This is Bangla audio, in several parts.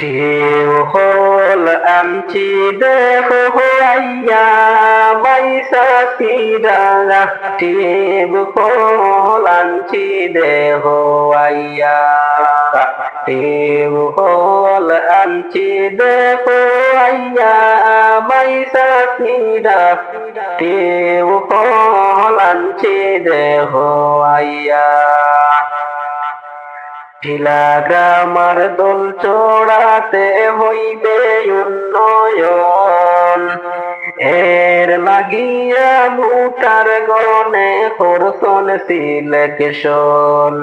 ঢেউ হল আমচি দেখো আইয়া বাইসা সিরা ঢেউ হল আমচি দেখো আইয়া। ঢেউ হল আমচি দেখো আইয়া বাইসা সিরা ঢেউ হল আমচি দেখো আইয়া। ঢিলা গ্রামার দোল চড়াতে হইবে উন্নয়ন। এর লাগিয়া বুটার গনে করছন সিলেকশন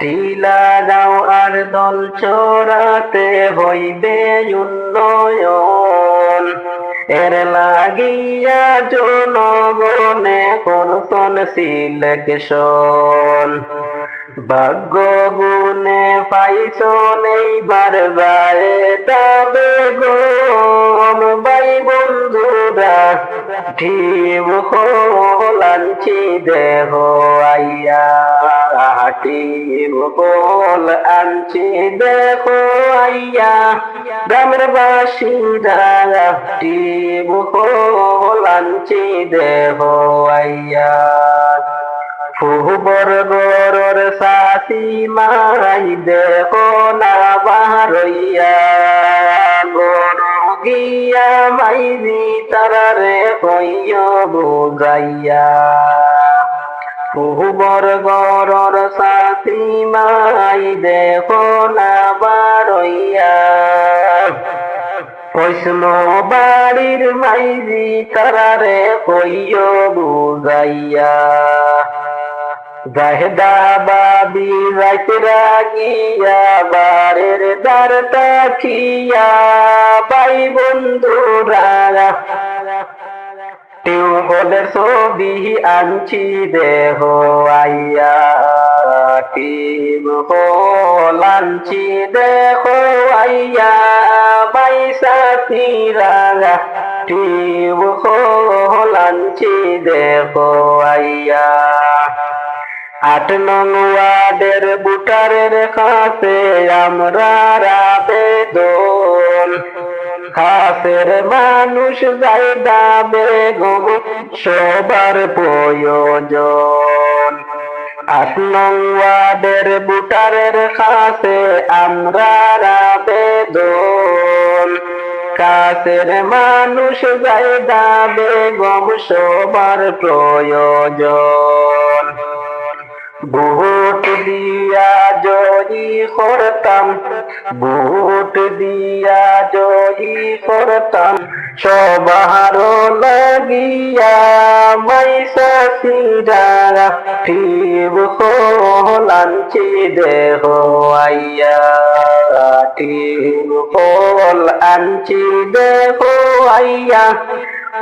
ঢিলা গাঁও আর দল চড়াতে হইবে উন্নয়ন। এর লাগিয়া জনগণে করছন সিলেকশন ভাগ্য গুনে পাইছন এইবার গায়ে তবে গম ভাই বন্ধুরা ঠিব লাঞ্চি দেহ আইয়া ঠিব কল আনছি দেখো আইয়া, গ্রামের বাসীরা ঠিব লাঞ্চি দেহ আইয়া। ফুবর গরর সাথী মাই দেখো না বারইয়া গর গিয়া মাইজি তারারে কইয় বুঝাইয়া। ফুবর গরর সাথী মাই দেখো না বারইয়া কৃষ্ণ বাড়ির মাইজি তারারে কইয় বুঝাইয়া। বাবি রাইত রাগিয়া বারের দ্বারটা খিয়া বাই বন্ধুরা, টিউবওয়েলের ছবি আনছি দেহ আইয়া। টিউবওয়েল আনছি দেহ আইয়া। বাইসা তিরা টিউবওয়েল আনছি দেহ আইয়া। আট নং ওয়ার্ডের বুটারের কাছে আমরা আবেদন খাসের মানুষ জায়দা বেগম সবার প্রয়োজন। আট নং ওয়ার্ডের বুটারের কাছে আমরা আবেদন কাছের মানুষ জায়দা বেগম সবার প্রয়োজন। ভোট দিয়া জয়ী করতাম ভোট দিয়া জয়ী করতাম, সবার লাগিয়া মাইসা সিরা ঠিব লাঞ্চি দেহ আইয়া। ঠিব কল আনচি দেহ আইয়া।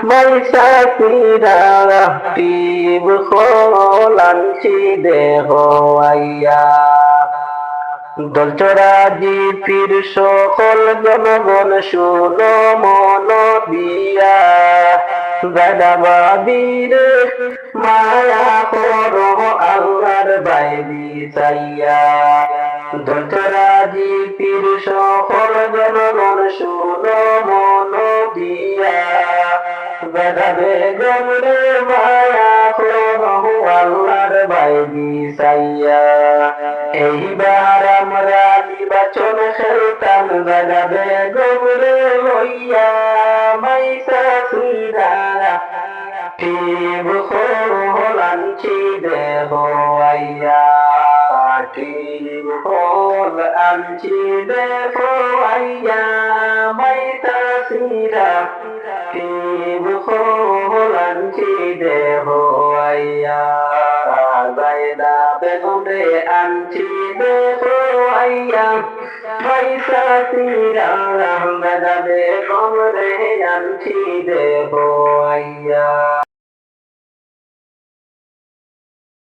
মাইসা সিরা টিব লাঞ্চি দেহ আইয়া দলচরা জিপির সকল জনগণ শুনো মন দিয়া গাদাবাদির মায়া করো আল্লাহর বাইরি চাইয়া দলচরা জিপির সকল জনগণ শুনো বেদাবে গমরে মায়া করো আল্লাহর বাইরি চাইয়া এইবার আমরা নির্বাচন খেলতাম বেদাবে গমরে লইয়া, মাইসা সুইরা টিব লাঞ্চি দেহ আইয়া টিব হল আনচি দেহ আইয়া মাইসা সিরা টিব লাঞ্চি দেহ আইয়া। গায়দা বেগমরে আনচি দেহ আইয়া। মাইসা সিরা গায়দা বেগমরে আনচি দেহ আইয়া।